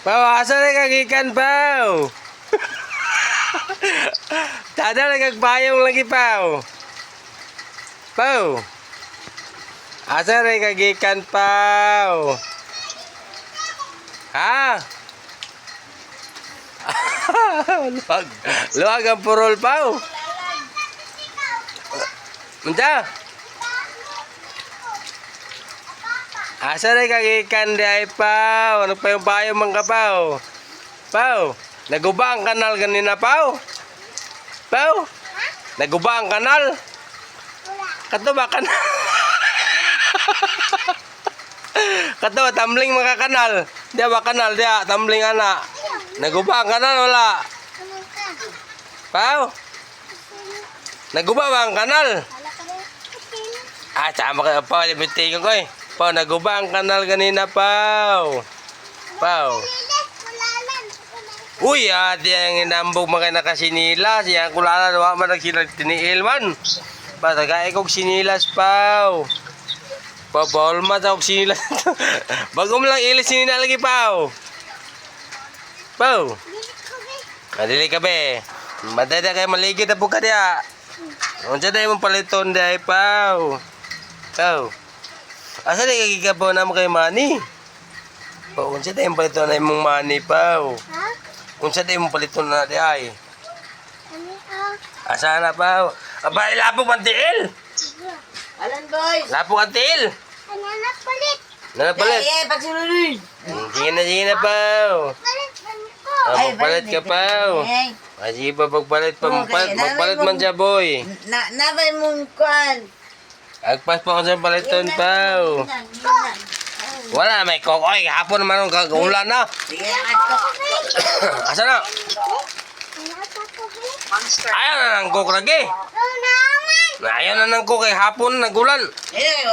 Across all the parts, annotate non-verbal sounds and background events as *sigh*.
Pau, asa na kagikan, Pau? Tada na kagbayong lagi, Pau. Pau. Asa na kagikan, Pau? Ha? *laughs* luwag. Luwag ang purol, Pau. Munta. Asa na kagikan di ay pao? Ano pa yung payo mang kapaw? Pao, naguba ang kanal ganina pao? Pao, naguba ang kanal? Kato ba kanal? *laughs* Kato ba tumbling mga kanal? Di ba kanal dia tumbling ana? Naguba ang kanal wala? Pao, naguba ba ang kanal? Ah, tama ka pa. Libitigan ko eh. Pao, naguba ang kanal kanina, Pao. Pao. Uy, ati ang inambog mga nakasinilas. Yan kulala, nawa man nagsilag tiniil man. Patagay kong sinilas. Pao, bawal man ako sinilas. *laughs* Bago mo lang ilis sinila lagi, Pao. Pao. Madili ka, be. Madada kayo maligid na po ka diya. Unsa na yung paliton diya, Pao. Pao. Asa na kagigabo na mo kay Manny? Pao, unsa na yung paliton na imong Manny, Pao. Unsa na yung paliton na di ay? Asa na, Pao? Aba, ilapog ang tiil! Alan boys. Lapog ang tiil! Nanapalit! Eh, pagsunod. Sige na, sige na, Pao. Ah, magpalit ka, Pao. Eh, Ah, sige pa, pagpalit pa. Okay, Magpalit, magpalit mo- man siya, boy. na nabay mong kwan. Agpas pa ko sa paliton, Pao. Wala, may kokoy. Hapon naman ang kagulan na. *coughs* Asa na? Ayaw na ng coke lagi. Ayaw na ng coke. eh. Hapon, nagulan. *coughs* Eh, *coughs*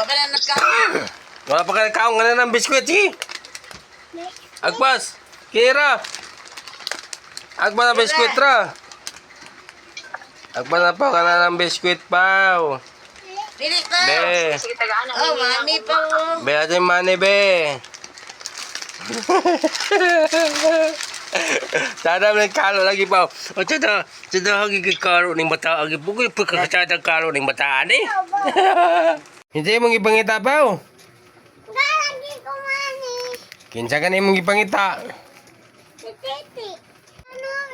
wala na pa kayo kaong nga ng biskwit. Sige. Agpas. Kira. Agpas na biskwit ra. Agpas na pa ka na ng biskwit pa. Pili ka. Be. Oh, mami pa mo. Be, atin mani, be. *laughs* Sana may kalo lagi pa. O tada, tada hagi kay kalo ning mata agi bugoy pagkakasada kalo ning mata ani. *laughs* Hindi mong ipangita pa. oh. Kinsa ka mong ipangita?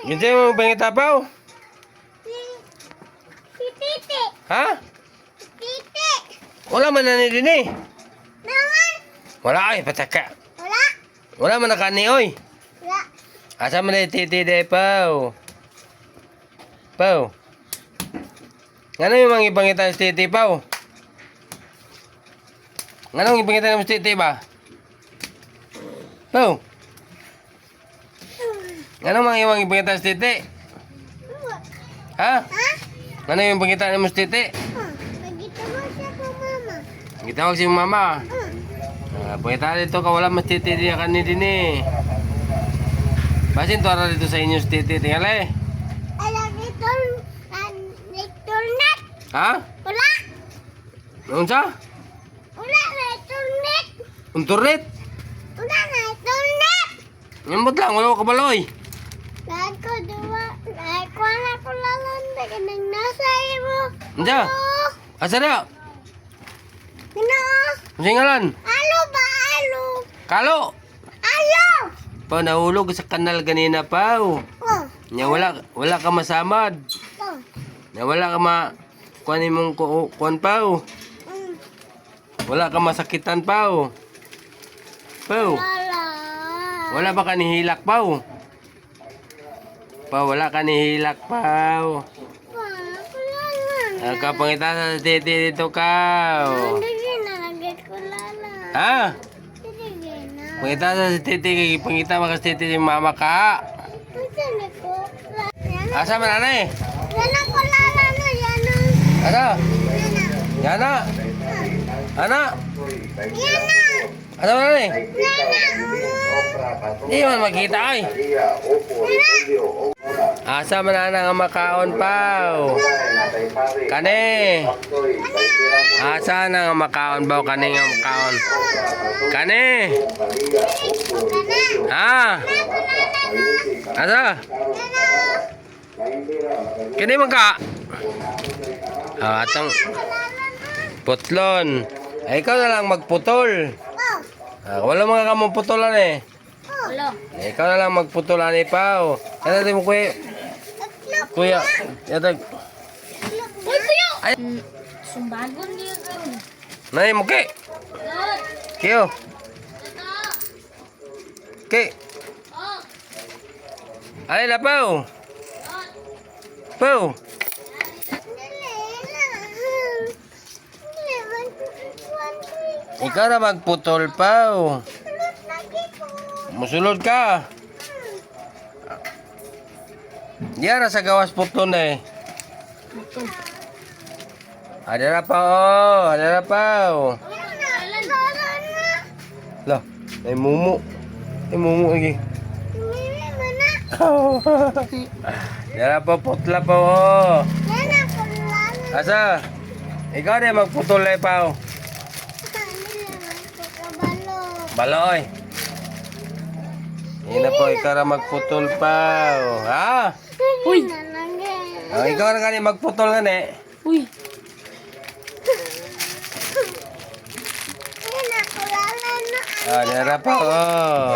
Hindi mong ipangita pa. oh. Ha? Wala man na ni din eh. Wala ay pataka. Wala man na kani oy. Asa man na titi de pao. Pao. Ngano yung mga ipangita sa titi pao? Ngano yung ipangita sa titi ba? Pao. Ngano mga yung ipangita sa titi? Ha? Ngano yung ipangita sa titi? Gitawag si mama. Ah, pangita dito ka wala mas titi diya kani din eh. Basin to ara dito sa inyo sa titi tingala eh. Ha? Unsa? Unturnet? Nyambot lang, wala ko kabaloy. Unsa? Asa na? Unsa ngalan? Alo ba? Alo? Kalo. Alo? Pa nahulog sa kanal ganina pa. Oh, Nya wala wala ka masamad. oh. Nya wala ka ma kuan imong ku- kuan pa. Mm. Wala ka masakitan pa. Pa. Lala. Wala ba ka nihilak pa? Pa wala ka nihilak pa. Pa, kulala. Ang kapangita sa titi dito ka. Kulala. Ha? Pangita sa titi kay pangita makas titi si mama ka. Ko? Asa man ana eh? yan ang kulala na yan ang. Asa? Yan Yana. Ana. ang. Yan ang. Asa man ana eh? Yan ang. Di man makita ay. Asa man na nga makaon pao? Kani. Asa na nga makaon ba kani nga makaon? Kani. Ha? Asa? Kini man ka? Ah, atong putlon. Ay, ikaw na lang magputol. Ah, wala mga kamong putulan eh. Wala. Ikaw na lang magputulan eh, pao. Ano din mo, kuya? Kuya, ito. Uy, kuya! Ay, Sumbagon niya ka. nanay mo, kay. Kiyo. Kay. Ay, la, pao. Pao. Ikaw na magputol, pao. Musulod ka. Diara sa gawas puton eh. Ada na pa oh, ada na pa oh. Lah, may mumu. May mumu lagi. *laughs* Ada na pa putla pa oh. Asa? Ikaw na magputol eh pa oh. Baloy. Hindi na po ikaw na magputol pa oh. Ha? Uy! Oh, ikaw na kani magputol nga ne. Uy! Ah, dara pa oh.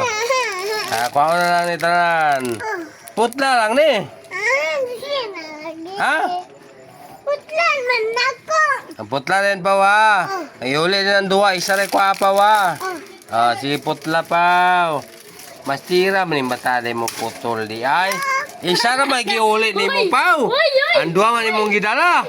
Ah, kuha ko na lang ni tanan. Putla lang ni. Ha? Putlan man ako. Ang putla rin pa wa. Ay uli na ng duwa, isa rin kwa pa wa. Ah, sige putla pa. Mas tira man yung batali mo putol di ay. Isa na may giuli ni mo pa. Ang duwa man imong gidala.